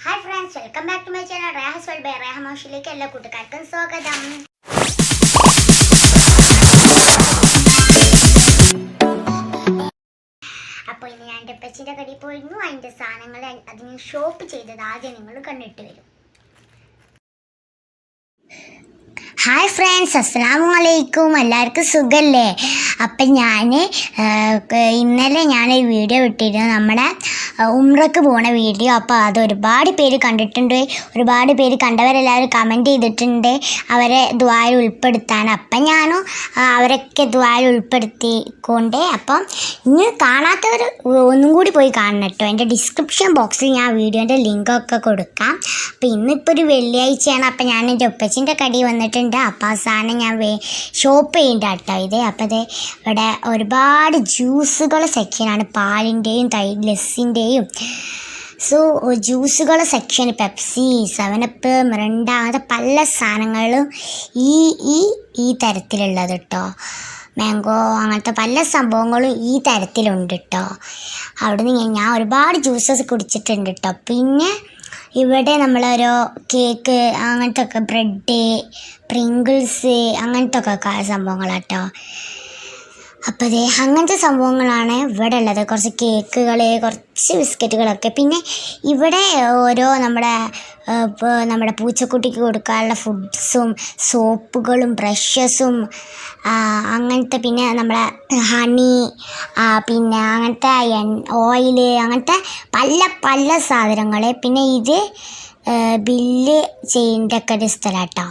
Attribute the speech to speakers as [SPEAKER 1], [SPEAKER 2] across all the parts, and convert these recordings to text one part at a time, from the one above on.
[SPEAKER 1] Hi friends welcome back to my channel Reha's world by Reha മോഷിലേക്ക് എല്ലാ കൂട്ടുകാർക്കും സ്വാഗതം. അപ്പോൾ ഇന്ന് ഞാൻ എന്റെ പച്ചിന്റെ കടയിൽ പോയിരുന്നു. അതിന്റെ സാധനങ്ങൾ അതിന് ഷോപ്പ് ചെയ്തത് ആദ്യം നിങ്ങൾ കണ്ടിട്ട് വരും. ഹായ് ഫ്രണ്ട്സ് അസ്സാം വലൈക്കും എല്ലാവർക്കും സുഖമല്ലേ അപ്പം ഞാൻ ഇന്നലെ ഞാനൊരു വീഡിയോ വിട്ടിരുന്നു നമ്മുടെ ഉംറക്ക് പോണ വീഡിയോ. അപ്പോൾ അത് ഒരുപാട് പേര് കണ്ടിട്ടുണ്ട്. ഒരുപാട് പേര് കണ്ടവരെല്ലാവരും കമന്റ് ചെയ്തിട്ടുണ്ട്. അവരെ ദ്വാരം ഉൾപ്പെടുത്താൻ. അപ്പം ഞാനും അവരൊക്കെ ദ്വാരം ഉൾപ്പെടുത്തിക്കൊണ്ട് അപ്പം ഇനി കാണാത്തവർ ഒന്നും കൂടി പോയി കാണണം കേട്ടോ. എന്റെ ഡിസ്ക്രിപ്ഷൻ ബോക്സിൽ ഞാൻ വീഡിയോന്റെ ലിങ്കൊക്കെ കൊടുക്കാം. അപ്പം ഇന്നിപ്പോൾ ഒരു വെള്ളിയാഴ്ചയാണ്. അപ്പം ഞാൻ എന്റെ ഉപ്പച്ചിന്റെ കടി വന്നിട്ടുണ്ട്. അപ്പം സാധനം ഞാൻ വേ ഷോപ്പ് ചെയ്യേണ്ട കേട്ടോ ഇത്. അപ്പം ഇത് ഇവിടെ ഒരുപാട് ജ്യൂസുകൾ സെക്ഷനാണ് പാലിന്റെയും തൈ ലസ്സിന്റെയും so ജ്യൂസുകൾ section Pepsi seven up Mirinda അങ്ങനത്തെ പല സാധനങ്ങളും ഈ ഈ ഈ തരത്തിലുള്ളത് കേട്ടോ മാംഗോ അങ്ങനത്തെ പല സംഭവങ്ങളും ഈ തരത്തിലുണ്ട് കേട്ടോ അവിടെ നിന്ന് ഞാൻ ഒരുപാട് ജ്യൂസസ് കുടിച്ചിട്ടുണ്ട് കേട്ടോ പിന്നെ ഇവിടെ നമ്മളോരോ കേക്ക് അങ്ങനത്തെ ഒക്കെ ബ്രെഡ് പ്രിങ്കിൾസ് അങ്ങനത്തെ ഒക്കെ സംഭവങ്ങളാട്ടോ അപ്പോൾ അതെ അങ്ങനത്തെ സംഭവങ്ങളാണ് ഇവിടെ ഉള്ളത് കുറച്ച് കേക്കുകൾ കുറച്ച് ബിസ്ക്കറ്റുകളൊക്കെ. പിന്നെ ഇവിടെ ഓരോ നമ്മുടെ ഇപ്പോൾ നമ്മുടെ പൂച്ചക്കുട്ടിക്ക് കൊടുക്കാനുള്ള ഫുഡ്സും സോപ്പുകളും ബ്രഷസും അങ്ങനത്തെ പിന്നെ നമ്മളെ ഹണി പിന്നെ അങ്ങനത്തെ ഓയിൽ അങ്ങനത്തെ പല പല സാധനങ്ങൾ പിന്നെ ഇത് ബില്ല് ചെയ്യേണ്ട ഒക്കെ ഒരു സ്ഥലം കേട്ടോ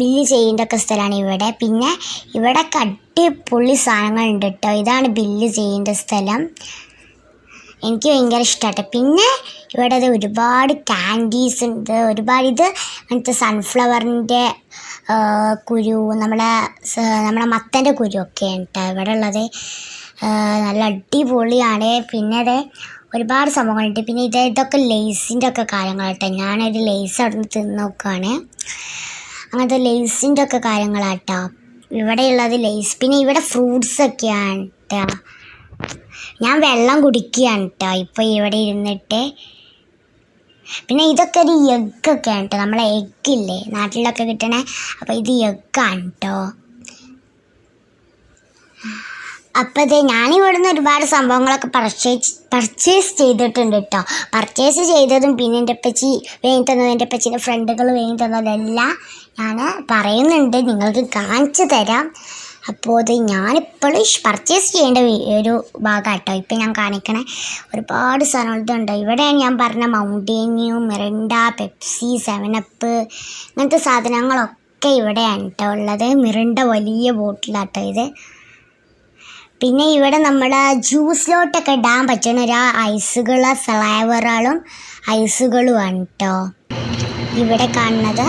[SPEAKER 1] ബില്ല് ചെയ്യേണ്ട ഒക്കെ സ്ഥലമാണ് ഇവിടെ. പിന്നെ ഇവിടെ കട്ടി അടിപൊളി സാധനങ്ങളുണ്ട് കേട്ടോ ഇതാണ് ബില്ല് ചെയ്യേണ്ട സ്ഥലം. എനിക്ക് ഭയങ്കര ഇഷ്ടമാട്ടെ പിന്നെ ഇവിടെ ഒരുപാട് ക്യാൻഡീസ് ഉണ്ട്. ഒരുപാട് ഇത് അങ്ങനത്തെ സൺഫ്ലവറിന്റെ കുരു നമ്മളെ നമ്മളെ മത്തന്റെ കുരു ഒക്കെ കേട്ടോ ഇവിടെ ഉള്ളത് നല്ല അടിപൊളിയാണ്. പിന്നെ അത് ഒരുപാട് സംഭവങ്ങളുണ്ട്. പിന്നെ ഇത് ഇതൊക്കെ ലേസിന്റെ ഒക്കെ കാര്യങ്ങളാട്ടോ. ഞാനൊരു ലേസ് അവിടെ നിന്ന് തിന്ന് നോക്കുകയാണ് അങ്ങനത്തെ ലേസിന്റെ ഒക്കെ കാര്യങ്ങളാട്ടോ. ഇവിടെയുള്ളത് ലേസ്. പിന്നെ ഇവിടെ ഫ്രൂട്ട്സ് ഒക്കെയാണ് കേട്ടോ ഞാൻ വെള്ളം കുടിക്കുകയാണ് കേട്ടോ ഇപ്പോൾ ഇവിടെ ഇരുന്നിട്ട്. പിന്നെ ഇതൊക്കെ ഒരു എഗ്ഗൊക്കെയാണ് കേട്ടോ നമ്മളെ എഗ്ഗില്ലേ? നാട്ടിലൊക്കെ കിട്ടണേ അപ്പോൾ ഇത് എഗ്ഗാണ് കേട്ടോ അപ്പോൾ ഞാൻ ഞാനിവിടുന്ന് ഒരുപാട് സംഭവങ്ങളൊക്കെ പർച്ചേസ് പർച്ചേസ് ചെയ്തിട്ടുണ്ട് കേട്ടോ പർച്ചേസ് ചെയ്തതും പിന്നെ എന്റെ അപ്പച്ചി വേഗം തന്നതും എന്റെ അപ്പച്ചിന്റെ ഫ്രണ്ടുകൾ വേഗം തന്നതെല്ലാം ഞാൻ പറയുന്നുണ്ട്. നിങ്ങൾക്ക് കാണിച്ചു തരാം. അപ്പോൾ അത് ഞാനിപ്പോഴും പർച്ചേസ് ചെയ്യേണ്ട ഒരു ഭാഗം കേട്ടോ ഇപ്പം ഞാൻ കാണിക്കണേ. ഒരുപാട് സാധനങ്ങളുണ്ട് ഇവിടെയാണ് ഞാൻ പറഞ്ഞ മൗണ്ടേന്യൂ മിറണ്ട പെപ്സി സെവനപ്പ് ഇങ്ങനത്തെ സാധനങ്ങളൊക്കെ ഇവിടെയാണ് കേട്ടോ ഉള്ളത്. മിറണ്ട വലിയ ബോട്ടിലാട്ടോ ഇത്. പിന്നെ ഇവിടെ നമ്മുടെ ജ്യൂസിലോട്ടൊക്കെ ഇടാൻ പറ്റുന്ന ഒരു ഐസുകൾ ഫ്ലേവറുകളും ഐസുകളുമാണ് കേട്ടോ ഇവിടെ കാണുന്നത്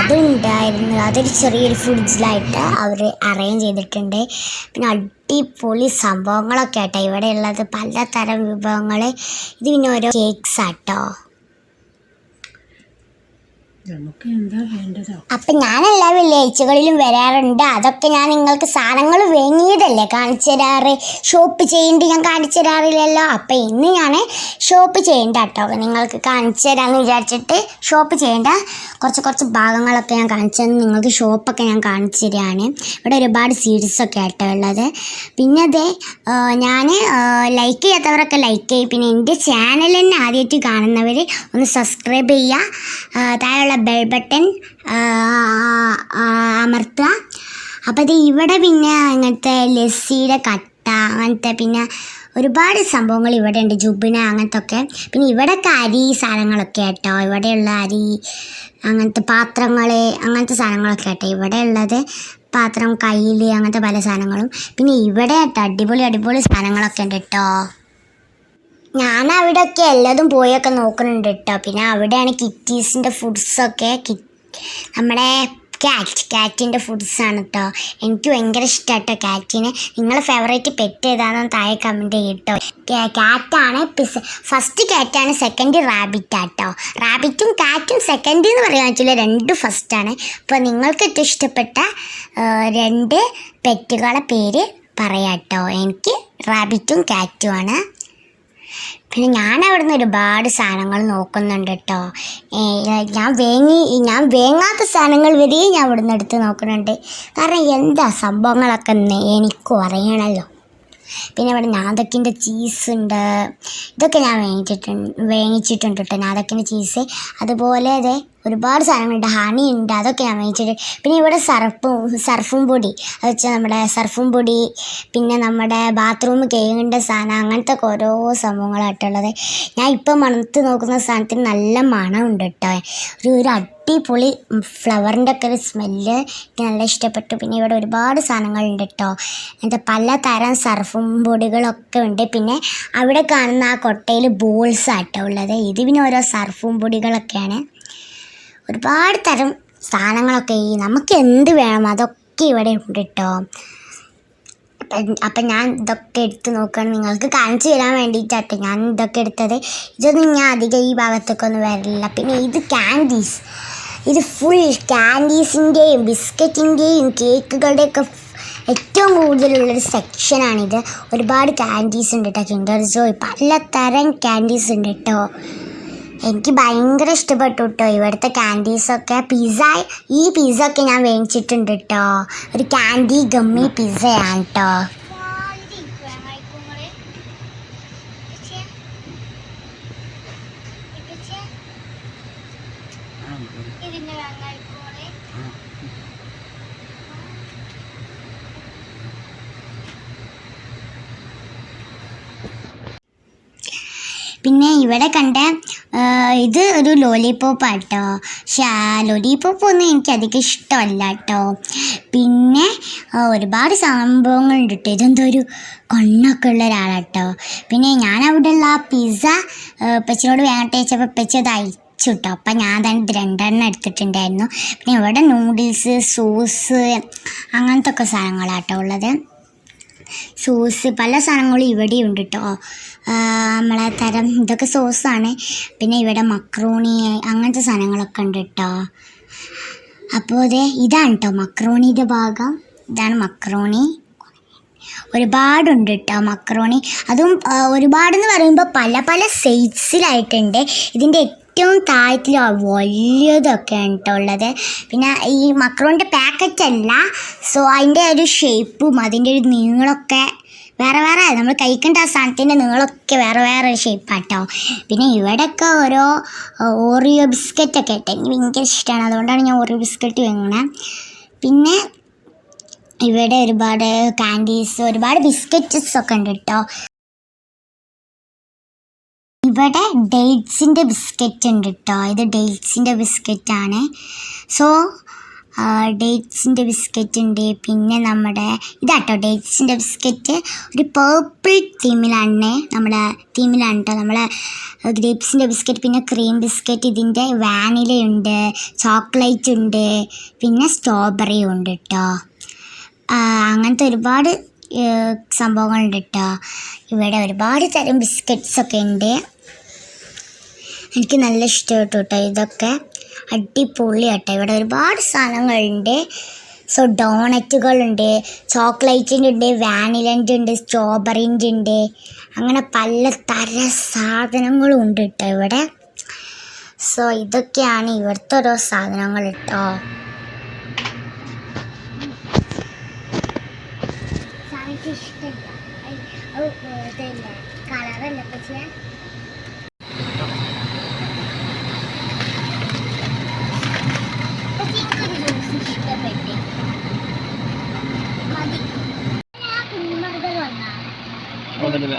[SPEAKER 1] അതുണ്ടായിരുന്നു. അതൊരു ചെറിയൊരു ഫ്രിഡ്ജിലായിട്ട് അവർ അറേഞ്ച് ചെയ്തിട്ടുണ്ട്. പിന്നെ അടിപൊളി സംഭവങ്ങളൊക്കെ ആട്ടോ. ഇവിടെ ഉള്ളത് പലതരം വിഭവങ്ങൾ ഇത് പിന്നെ ഓരോ കേക്ക്സ് ആട്ടോ.
[SPEAKER 2] നമുക്ക് എന്താ വേണ്ടതോ?
[SPEAKER 1] അപ്പൊ ഞാൻ എല്ലാ വെള്ളിയാഴ്ചകളിലും വരാറുണ്ട്. അതൊക്കെ ഞാൻ നിങ്ങൾക്ക് സാധനങ്ങൾ വാങ്ങിയതല്ലേ കാണിച്ചു തരാറ്? ഷോപ്പ് ചെയ്യേണ്ടി ഞാൻ കാണിച്ചു തരാറില്ലല്ലോ? അപ്പൊ ഇന്ന് ഞാൻ ഷോപ്പ് ചെയ്യേണ്ട കേട്ടോ. നിങ്ങൾക്ക് കാണിച്ചു തരാമെന്ന് വിചാരിച്ചിട്ട് ഷോപ്പ് ചെയ്യേണ്ട. കുറച്ച് കുറച്ച് ഭാഗങ്ങളൊക്കെ ഞാൻ കാണിച്ചു തന്നു നിങ്ങൾക്ക് ഷോപ്പൊക്കെ ഞാൻ കാണിച്ചു തരികയാണ് ഇവിടെ ഒരുപാട് സീരീസൊക്കെ ആട്ടോ ഉള്ളത്. പിന്നെ അതെ ഞാൻ ലൈക്ക് ചെയ്യാത്തവരൊക്കെ ലൈക്ക് ചെയ്യും. പിന്നെ എന്റെ ചാനൽ തന്നെ ആദ്യമായിട്ട് കാണുന്നവർ ഒന്ന് സബ്സ്ക്രൈബ് ചെയ്യുക. താഴെയുള്ള ബെൽ ബട്ടൺ അമർത്തുക അപ്പോൾ അത് ഇവിടെ പിന്നെ അങ്ങനത്തെ ലസ്സിയുടെ കട്ട അങ്ങനത്തെ പിന്നെ ഒരുപാട് സംഭവങ്ങൾ ഇവിടെ ഉണ്ട് ജുബിന അങ്ങനത്തെ ഒക്കെ പിന്നെ ഇവിടെയൊക്കെ അരി സാധനങ്ങളൊക്കെ കേട്ടോ ഇവിടെയുള്ള അരി അങ്ങനത്തെ പാത്രങ്ങൾ അങ്ങനത്തെ സാധനങ്ങളൊക്കെ കേട്ടോ ഇവിടെ ഉള്ളത് പാത്രം കയ്യിൽ അങ്ങനത്തെ പല സാധനങ്ങളും. പിന്നെ ഇവിടെ കേട്ടോ അടിപൊളി അടിപൊളി സാധനങ്ങളൊക്കെ ഉണ്ട് കേട്ടോ ഞാൻ അവിടെയൊക്കെ എല്ലാതും പോയൊക്കെ നോക്കുന്നുണ്ട് കേട്ടോ പിന്നെ അവിടെയാണ് കിറ്റീസിന്റെ ഫുഡ്സൊക്കെ കി നമ്മുടെ ക്യാറ്റ് ക്യാറ്റിന്റെ ഫുഡ്സാണ് കേട്ടോ എനിക്ക് ഭയങ്കര ഇഷ്ടമാണ് കേട്ടോ കാറ്റിന് നിങ്ങളെ ഫേവറേറ്റ് പെറ്റ് ഏതാണെന്ന് താഴെ കമന്റ് ചെയ്യട്ടോ. ക്യാറ്റാണ് ഫസ്റ്റ് ക്യാറ്റാണ് സെക്കൻഡ് റാബിറ്റാണ് കേട്ടോ റാബിറ്റും കാറ്റും സെക്കൻഡ് എന്ന് പറയാൻ പറ്റില്ല രണ്ട് ഫസ്റ്റാണ് അപ്പോൾ നിങ്ങൾക്ക് ഏറ്റവും ഇഷ്ടപ്പെട്ട രണ്ട് പെറ്റുകളെ പേര് പറയാം കേട്ടോ എനിക്ക് റാബിറ്റും കാറ്റുമാണ് പിന്നെ ഞാൻ അവിടുന്ന് ഒരുപാട് സാധനങ്ങൾ നോക്കുന്നുണ്ട് കേട്ടോ ഞാൻ വേങ്ങി ഞാൻ വേങ്ങാത്ത സാധനങ്ങൾ വരെ ഞാൻ അവിടുന്ന് എടുത്ത് നോക്കുന്നുണ്ട്. കാരണം എന്താ സംഭവങ്ങളൊക്കെ എനിക്ക് അറിയണമല്ലോ പിന്നെ ഇവിടെ നാദക്കിന്റെ ചീസ് ഉണ്ട്. ഇതൊക്കെ ഞാൻ വേങ്ങിച്ചിട്ടുണ്ട് വേങ്ങിച്ചിട്ടുണ്ട് കേട്ടോ നാദക്കിന്റെ ചീസ് അതുപോലെ അതെ ഒരുപാട് സാധനങ്ങളുണ്ട്. ഹണി ഉണ്ട്. അതൊക്കെ ഞാൻ വാങ്ങിച്ചിട്ട്. പിന്നെ ഇവിടെ സർഫും സർഫും പൊടി. അത് വെച്ചാൽ നമ്മുടെ സർഫും പൊടി പിന്നെ നമ്മുടെ ബാത്റൂം കേങ്ങിന്റെ സാധനം അങ്ങനത്തെ ഒക്കെ ഓരോ സംഭവങ്ങളായിട്ടുള്ളത്. ഞാൻ ഇപ്പം മണത്ത് നോക്കുന്ന സാധനത്തിന് നല്ല മണമുണ്ട് കേട്ടോ ഒരു ഒരു അടിപൊളി ഫ്ലവറിന്റെ ഒക്കെ ഒരു സ്മെല്ല് എനിക്ക് നല്ല ഇഷ്ടപ്പെട്ടു. പിന്നെ ഇവിടെ ഒരുപാട് സാധനങ്ങളുണ്ട് കേട്ടോ അങ്ങനത്തെ പലതരം സർഫും പൊടികളൊക്കെ ഉണ്ട്. പിന്നെ അവിടെ കാണുന്ന ആ കൊട്ടയിൽ ബോൾസ് ആട്ടോ ഉള്ളത്. ഇത് പിന്നെ ഓരോ സർഫും പൊടികളൊക്കെയാണ്. ഒരുപാട് തരം സാധനങ്ങളൊക്കെ ഈ നമുക്ക് എന്ത് വേണം അതൊക്കെ ഇവിടെ ഉണ്ട് കേട്ടോ അപ്പം ഞാൻ ഇതൊക്കെ എടുത്ത് നോക്കുകയാണ് നിങ്ങൾക്ക് കാണിച്ചു തരാൻ വേണ്ടിയിട്ടാട്ടെ ഞാൻ ഇതൊക്കെ എടുത്തത്. ഇതൊന്നും ഞാൻ അധികം ഈ ഭാഗത്തേക്കൊന്നും വരില്ല പിന്നെ ഇത് ക്യാൻഡീസ് ഇത് ഫുൾ ക്യാൻഡീസിന്റെയും ബിസ്ക്കറ്റിന്റെയും കേക്കുകളുടെയൊക്കെ ഏറ്റവും കൂടുതലുള്ളൊരു സെക്ഷനാണിത് ഒരുപാട് ക്യാൻഡീസ് ഉണ്ട് കേട്ടോ കിൻഡർ ജോയ് പലതരം ക്യാൻഡീസ് ഉണ്ട് കേട്ടോ എനിക്ക് ഭയങ്കര ഇഷ്ടപ്പെട്ടു കേട്ടോ ഇവിടുത്തെ ക്യാൻഡീസൊക്കെ പിസ്സ ഈ പിസ്സ ഒക്കെ ഞാൻ മേടിച്ചിട്ടുണ്ട് കേട്ടോ ഒരു ക്യാൻഡി ഗമ്മി പിസ്സയാണ് കേട്ടോ പിന്നെ ഇവിടെ കണ്ട ഇത് ഒരു ലോലിപോപ്പ് ആട്ടോ. ഷാ ലോലിപോപ്പ് ഒന്നും എനിക്ക് അധികം ഇഷ്ടമല്ല കേട്ടോ പിന്നെ ഒരുപാട് സംഭവങ്ങളുണ്ട് കേട്ടോ ഇതെന്തോ ഒരു കണ്ണൊക്കെ ഉള്ള ഒരാളാട്ടോ. പിന്നെ ഞാൻ അവിടെ ഉള്ള ആ പിസ്സ പച്ചിനോട് വേണ്ടി വെച്ചപ്പോൾ ഉപ്പച്ചി അത് അയച്ചു കേട്ടോ അപ്പം ഞാൻ തന്നെ ഇത് രണ്ടെണ്ണം എടുത്തിട്ടുണ്ടായിരുന്നു. പിന്നെ ഇവിടെ നൂഡിൽസ് സോസ് അങ്ങനത്തെ ഒക്കെ സാധനങ്ങളാട്ടോ ഉള്ളത്. സോസ് പല സാധനങ്ങളും ഇവിടെ ഉണ്ട് കേട്ടോ നമ്മളെ തരം ഇതൊക്കെ സോസാണ്. പിന്നെ ഇവിടെ മക്രോണി അങ്ങനത്തെ സാധനങ്ങളൊക്കെ ഉണ്ട് കേട്ടോ അപ്പോൾ അതെ ഇതാണ് കേട്ടോ മക്രോണിയുടെ ഭാഗം. ഇതാണ് മക്രോണി. ഒരുപാടുണ്ട് കേട്ടോ മക്രോണി. അതും ഒരുപാടെന്ന് പറയുമ്പോൾ പല പല സൈസിലായിട്ടുണ്ട് ഇതിന്റെ ഏറ്റവും താഴത്തിൽ വലിയതൊക്കെ കേട്ടോ ഉള്ളത്. പിന്നെ ഈ മക്രോണിന്റെ പാക്കറ്റ് അല്ല സോ അതിന്റെ ഒരു ഷേപ്പും അതിന്റെ ഒരു നീളമൊക്കെ വേറെ വേറെ. നമ്മൾ കഴിക്കേണ്ട ആ സാധനത്തിന്റെ നീളമൊക്കെ വേറെ വേറെ ഷേപ്പാട്ടോ പിന്നെ ഇവിടെയൊക്കെ ഓരോ ഓറിയോ ബിസ്ക്കറ്റൊക്കെ ഇട്ട് എനിക്ക് ഭയങ്കര ഇഷ്ടമാണ് അതുകൊണ്ടാണ് ഞാൻ ഓറിയോ ബിസ്ക്കറ്റ് വാങ്ങണേ. പിന്നെ ഇവിടെ ഒരുപാട് കാൻഡീസ് ഒരുപാട് ബിസ്ക്കറ്റ്സ് ഒക്കെ ഉണ്ട് കേട്ടോ ഇവിടെ ഡേറ്റ്സിന്റെ ബിസ്ക്കറ്റ് ഉണ്ട് കേട്ടോ ഇത് ഡേറ്റ്സിന്റെ ബിസ്ക്കറ്റ് ആണ് സോ ഡേറ്റ്സിന്റെ ബിസ്ക്കറ്റ് ഉണ്ട് പിന്നെ നമ്മുടെ ഇതാട്ടോ ഡേറ്റ്സിന്റെ ബിസ്ക്കറ്റ്. ഒരു പേർപ്പിൾ തീമിലാണ് നമ്മുടെ തീമിലാണ് കേട്ടോ നമ്മളെ ഗ്രേപ്സിന്റെ ബിസ്ക്കറ്റ് പിന്നെ ക്രീം ബിസ്ക്കറ്റ് ഇതിന്റെ വാനിലയുണ്ട് ചോക്ലേറ്റ് ഉണ്ട് പിന്നെ സ്ട്രോബെറിയും ഉണ്ട് കേട്ടോ അങ്ങനത്തെ ഒരുപാട് സംഭവങ്ങളുണ്ട് കേട്ടോ ഇവിടെ ഒരുപാട് തരം ബിസ്ക്കറ്റ്സ് ഒക്കെ ഉണ്ട്. എനിക്ക് നല്ല ഇഷ്ടപ്പെട്ടു കേട്ടോ ഇതൊക്കെ. അടിപൊളി കേട്ടോ ഇവിടെ ഒരുപാട് സാധനങ്ങളുണ്ട്. സോ ഡോണറ്റുകളുണ്ട് ചോക്ലേറ്റിന്റെ ഉണ്ട് വാനിലന്റെ ഉണ്ട് സ്ട്രോബെറിന്റെ ഉണ്ട് അങ്ങനെ പല തര സാധനങ്ങളും ഉണ്ട് കേട്ടോ ഇവിടെ. സോ ഇതൊക്കെയാണ് ഇവിടുത്തെ ഓരോ സാധനങ്ങൾ കേട്ടോ ഇഷ്ടമില്ല. കളറല്ല പക്ഷെ എനിക്കൊരു ജ്യൂസ് ഇഷ്ടപ്പെട്ടു മതി ആ കുഞ്ഞുമകൾ വന്നാ
[SPEAKER 3] വന്നിട്ടില്ല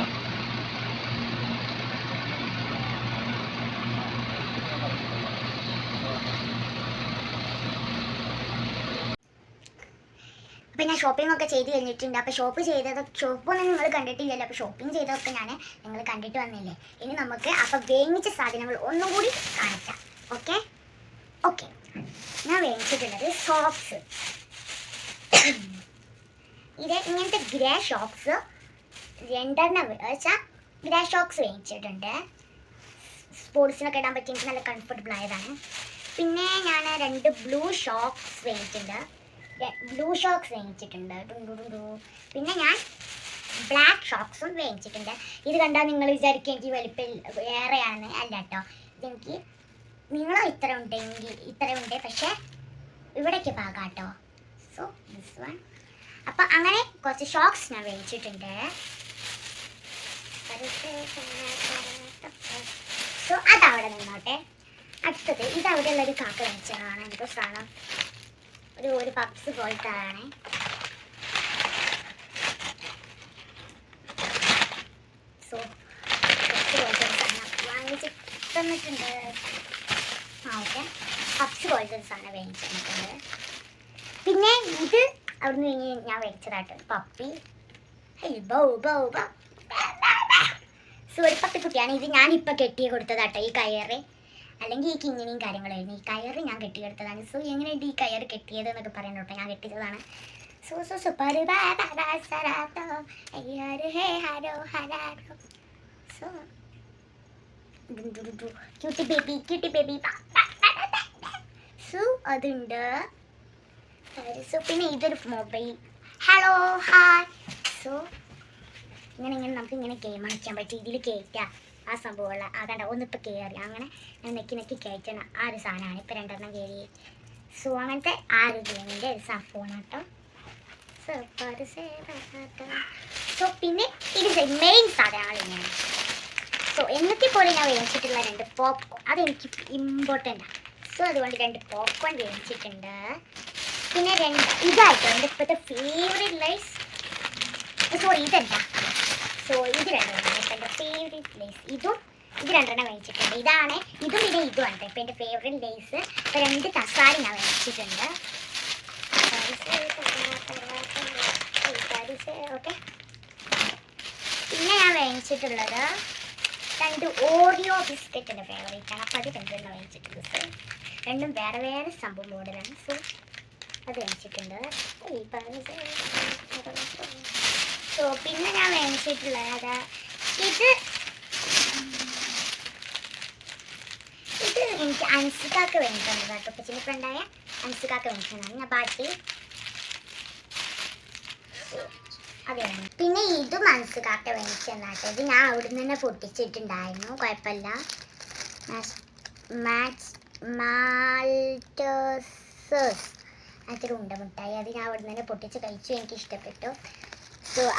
[SPEAKER 1] അപ്പം ഞാൻ ഷോപ്പിംഗ് ഒക്കെ ചെയ്ത് കഴിഞ്ഞിട്ടുണ്ട്. അപ്പോൾ ഷോപ്പ് ചെയ്തത് ഷോപ്പൊന്നും നിങ്ങൾ കണ്ടിട്ടില്ലല്ലോ. അപ്പോൾ ഷോപ്പിംഗ് ചെയ്തതൊക്കെ ഞാൻ നിങ്ങൾ കണ്ടിട്ട് വന്നില്ലേ? ഇനി നമുക്ക് അപ്പോൾ വേങ്ങിച്ച സാധനങ്ങൾ ഒന്നും കൂടി കാണിക്കാം. ഓക്കെ ഓക്കെ ഞാൻ വേങ്ങിച്ചിട്ടുള്ളത് സോക്സ് ഇത് ഇങ്ങനത്തെ ഗ്രേ ഷോക്സ് രണ്ടെണ്ണം വെച്ചാൽ ഗ്രേ ഷോക്സ് വേങ്ങിച്ചിട്ടുണ്ട്. സ്പോർട്സിനൊക്കെ ഇടാൻ പറ്റി എനിക്ക് നല്ല കംഫർട്ടബിൾ ആയതാണ്. പിന്നെ ഞാൻ രണ്ട് ബ്ലൂ ഷോക്സ് വേങ്ങിച്ചിട്ടുണ്ട്. ബ്ലൂ ഷോക്സ് വാങ്ങിച്ചിട്ടുണ്ട്. പിന്നെ ഞാൻ ബ്ലാക്ക് ഷോക്സും വാങ്ങിച്ചിട്ടുണ്ട്. ഇത് കണ്ടാൽ നിങ്ങൾ വിചാരിക്കും എനിക്ക് വലിപ്പം ഏറെയാണ് അല്ല കേട്ടോ ഇതെനിക്ക് നീളം ഇത്ര ഉണ്ടെങ്കിൽ ഇത്ര ഉണ്ട്. പക്ഷേ ഇവിടേക്ക് പാകാം കേട്ടോ സോ ദിസ് വൺ അപ്പം അങ്ങനെ കുറച്ച് ഷോക്സ് ഞാൻ വാങ്ങിച്ചിട്ടുണ്ട്. സോ അതവിടെ നിന്നോട്ടെ. അടുത്തത് ഇതവിടെ ഉള്ളൊരു കാക്ക വെച്ചതാണ് എന്തോ സാധനം ഒരു ഒരു പപ്സ് പോയിട്ടാണ് സോ പപ്സ് പോലത്തെ ഒരു സാധനം വാങ്ങിച്ച് തന്നിട്ടുണ്ട്. ആ ഓക്കെ. പപ്സ് പോലത്തെ ഒരു സാധനം തന്നിട്ടുണ്ട് പിന്നെ ഇത് അവിടുന്ന് കഴിഞ്ഞ് ഞാൻ മേടിച്ചതായിട്ട് puppy bow bow bow so ഒരു പപ്പിക്കുട്ടിയാണ് ഇത് ഞാൻ ഇപ്പം കെട്ടി കൊടുത്തതാട്ടോ ഈ കയറ്. അല്ലെങ്കിൽ ഈ കിങ്ങിനെയും കാര്യങ്ങളായിരുന്നു. ഈ കയറ് ഞാൻ കെട്ടി കൊടുത്തതാണ് സോ എങ്ങനെയുണ്ട് ഈ കയറ് കെട്ടിയത് എന്നൊക്കെ പറയുന്നത് കേട്ടോ. ഞാൻ കെട്ടിയതാണ് so so super so cutie baby cutie baby so അതുണ്ട്. സോ പിന്നെ ഇതൊരു മൊബൈൽ. ഹലോ ഹായ് സോ ഇങ്ങനെ ഇങ്ങനെ നമുക്ക് ഇങ്ങനെ ഗെയിം അടിക്കാൻ പറ്റും ഇതിൽ കയറ്റുക ആ സംഭവമുള്ള അതാണ്ട ഒന്നിപ്പോൾ കയറി അങ്ങനെ ഞാൻ നെക്കി നെക്കി കയറ്റണം ആ ഒരു സാധനമാണ് ഇപ്പം രണ്ടെണ്ണം കയറി സോ അങ്ങനത്തെ ആ ഒരു ഗെയിമിന്റെ ഒരു സംഭവമാണ് കേട്ടോ. സോ പിന്നെ ഇത് മെയിൻ സാധനമാണ് ഇങ്ങനെ. സോ എന്നത്തെ പോലെ ഞാൻ വേവിച്ചിട്ടുള്ള രണ്ട് പോപ്കോൺ അതെനിക്ക് ഇമ്പോർട്ടന്റ് ആണ് സോ അതുകൊണ്ട് രണ്ട് പോപ്കോൺ വേവിച്ചിട്ടുണ്ട് പിന്നെ രണ്ട് ഇതായിട്ടോ എന്റെ ഇപ്പോഴത്തെ ഫേവറേറ്റ് ലൈസ് സോറി ഇതല്ല. സോ ഇത് രണ്ടെണ്ണം ഇപ്പം എന്റെ ഫേവറേറ്റ് ലേസ് ഇതും ഇത് രണ്ടെണ്ണം മേടിച്ചിട്ടുണ്ട്. ഇതാണ് ഇതും പിന്നെ ഇതുമാണ് ഇപ്പം എന്റെ ഫേവറേറ്റ് ലേസ് ഇപ്പം രണ്ട് കസാര ഞാൻ മേടിച്ചിട്ടുണ്ട്. ഓക്കെ പിന്നെ ഞാൻ മേടിച്ചിട്ടുള്ളത് രണ്ട് ഓറിയോ ബിസ്ക്കറ്റിന്റെ ഫേവറേറ്റ് ആണ്. അപ്പോൾ അത് രണ്ടെണ്ണം മേടിച്ചിട്ടുണ്ട്. രണ്ടും വേറെ വേറെ സംഭവം മോഡലാണ് സോ അത് മേടിച്ചിട്ടുണ്ട്. ഈ പറഞ്ഞ പിന്നെ ഞാൻ മേടിച്ചിട്ടുള്ളത് ഇത് ഇത് എനിക്ക് അൻസിക്കാക്ക് വേണ്ടിയിട്ടുണ്ട് കേട്ടോ. പച്ചിന്റെ ഫ്രണ്ടായ അൻസിക്കാക്ക് വേണ്ടിയിട്ടാണ്. ഞാൻ പാട്ടി അതെ പിന്നെ ഇതും അൻസിക്കാക്ക വേണ്ടിയിട്ടാണ് ഇത് ഞാൻ അവിടുന്ന് തന്നെ പൊട്ടിച്ചിട്ടുണ്ടായിരുന്നു. കുഴപ്പമില്ല. മാച്ച് മാൾട്ടേഴ്സേഴ്സ് അതൊരു ഉണ്ട അത് ഞാൻ അവിടുന്ന് തന്നെ പൊട്ടിച്ച് കഴിച്ചു. എനിക്ക് ഇഷ്ടപ്പെട്ടു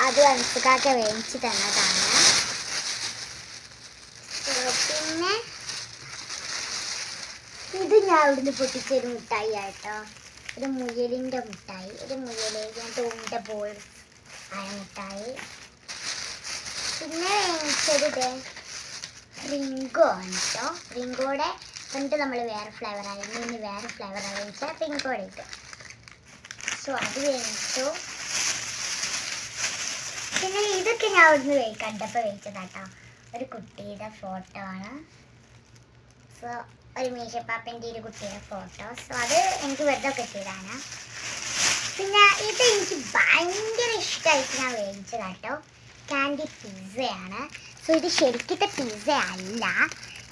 [SPEAKER 1] അത് അൻസുകാക്ക വേവിച്ച് തന്നതാണ്. പിന്നെ ഇത് ഞാൻ ഇവിടുന്ന് പൊട്ടിച്ചൊരു മിഠായി ആട്ടോ. ഒരു മുയലിന്റെ മിഠായി. ഒരു മുയലിന്റെ ഉണ്ട ബോൾ ആയ മിഠായി. പിന്നെ വേവിച്ചത് റിങ്കോ ആണ് കേട്ടോ റിങ്കോടെ പണ്ട് നമ്മൾ വേറെ ഫ്ലേവർ ആയിരുന്നു. ഇനി വേറെ ഫ്ലേവർ ആയിരുന്നു. റിങ്കോയുടെ ഇത് സോ അത് വേവിച്ചു. പിന്നെ ഇതൊക്കെ ഞാൻ ഒന്ന് കണ്ടപ്പോ കണ്ടപ്പോൾ വെച്ചതാട്ടോ. ഒരു കുട്ടിയുടെ ഫോട്ടോ ആണ്. സോ ഒരു മീശപ്പാപ്പന്റെ ഒരു കുട്ടിയുടെ ഫോട്ടോ സോ അത് എനിക്ക് വെറുതെ കിട്ടിയതാണ് പിന്നെ ഇത് എനിക്ക് ഭയങ്കര ഇഷ്ടമായിട്ട് ഞാൻ മേടിച്ചതാട്ടോ കാൻഡി പിസയാണ് സോ ഇത് ശരിക്കത്തെ പിസ അല്ല.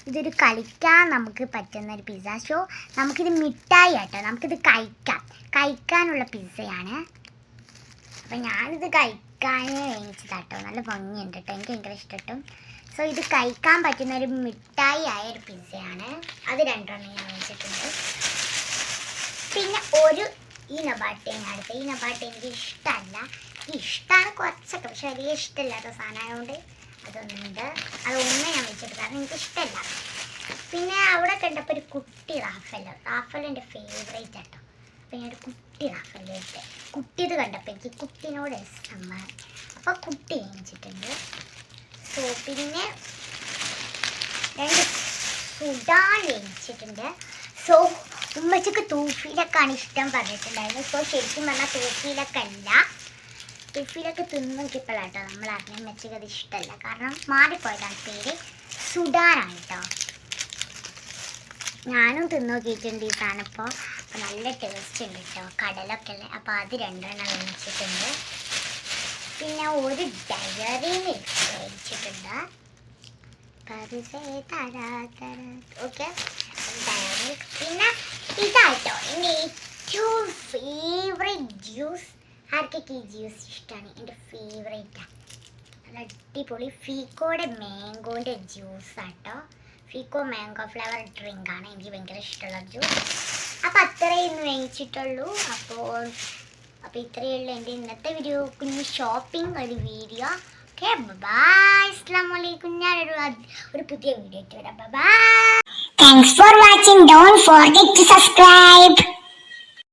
[SPEAKER 1] ഇതൊരു കളിക്കാൻ നമുക്ക് പറ്റുന്ന ഒരു പിസ്സ സോ നമുക്കിത് മിഠായി ആട്ടോ. നമുക്കിത് കഴിക്കാം. കഴിക്കാനുള്ള പിസ്സയാണ് അപ്പം ഞാനിത് കഴിക്കാൻ മേടിച്ചതാട്ടോ നല്ല ഭംഗിയുണ്ട് കേട്ടോ എനിക്ക് ഭയങ്കര ഇഷ്ടപ്പെട്ടു സോ ഇത് കഴിക്കാൻ പറ്റുന്ന ഒരു മിഠായി ആയ ഒരു പിസ്സയാണ് അത് രണ്ടെണ്ണം ഞാൻ വേണിച്ചിട്ടുണ്ട് പിന്നെ ഒരു ഈ നബാട്ടയും അടുത്ത് ഈ നബാട്ട എനിക്ക് ഇഷ്ടമല്ല ഇഷ്ടമാണ് കുറച്ചൊക്കെ പക്ഷെ വലിയ ഇഷ്ടമില്ലാത്ത സാധനമായതുകൊണ്ട് അതൊന്നുണ്ട് അതൊന്നും ഞാൻ വെച്ചിട്ട് കാരണം എനിക്ക് ഇഷ്ടമല്ല പിന്നെ അവിടെ കണ്ടപ്പോൾ ഒരു കുട്ടി റാഫൽ. റാഫൽ എന്റെ ഫേവറേറ്റ് ആട്ടോ. അപ്പം ഞാൻ ഒരു കുട്ടി കുട്ടിയത് കണ്ടപ്പോൾ എനിക്ക് കുട്ടീനോട് ഇഷ്ടമാണ് അപ്പോൾ കുട്ടി കഴിഞ്ഞിട്ടുണ്ട് സോ പിന്നെ രണ്ട് സുഡാൻ വേവിച്ചിട്ടുണ്ട് സോ ഉമ്മച്ചക്ക് തൂഫിയിലൊക്കെയാണ് ഇഷ്ടം പറഞ്ഞിട്ടുണ്ടായിരുന്നു സോ ശരിക്കും പറഞ്ഞാൽ തൂഫിയിലൊക്കെ അല്ല തൂഫിലൊക്കെ തിന്നോക്കിയപ്പോഴാട്ടോ നമ്മൾ അറിഞ്ഞ ഉമ്മച്ചക്ക് അത് ഇഷ്ടമല്ല കാരണം മാറിപ്പോയതാണ് പേര് സുഡാനാണ് കേട്ടോ ഞാനും തിന്നോക്കിയിട്ടുണ്ട് ഈ സാധനം ഇപ്പോൾ നല്ല ടേസ്റ്റ് ഉണ്ട് കേട്ടോ കടലൊക്കെ അല്ലേ? അപ്പോൾ അത് രണ്ടെണ്ണം വെച്ചിട്ടുണ്ട് പിന്നെ ഒരു ഡയറി മിൽക്ക് വേവിച്ചിട്ടുണ്ട് ഓക്കെ പിന്നെ ഇതാട്ടോ എന്റെ ഏറ്റവും ഫേവറേറ്റ് ജ്യൂസ് ആർക്കൊക്കെ ഈ ജ്യൂസ് ഇഷ്ടമാണ് എന്റെ ഫേവറേറ്റാണ് നല്ല അടിപൊളി ഫീക്കോയുടെ മാംഗോന്റെ ജ്യൂസാട്ടോ ഫീക്കോ മാംഗോ ഫ്ലേവർ ഡ്രിങ്കാണ് എനിക്ക് ഭയങ്കര ഇഷ്ടമുള്ള ജ്യൂസ് അപ്പോൾ അത്രയേ ഇന്ന് അപ്പോൾ അപ്പോൾ ഇത്രയേ ഉള്ളൂ എന്റെ ഇന്നത്തെ വീഡിയോ കുഞ്ഞ് ഷോപ്പിംഗ് ഒരു വീഡിയോ ഓക്കെ ബൈ അസ്സാം വലൈക്കും ഞാനൊരു ഒരു പുതിയ വീഡിയോ ഇട്ട് വരാം. Bye thanks for watching don't forget to subscribe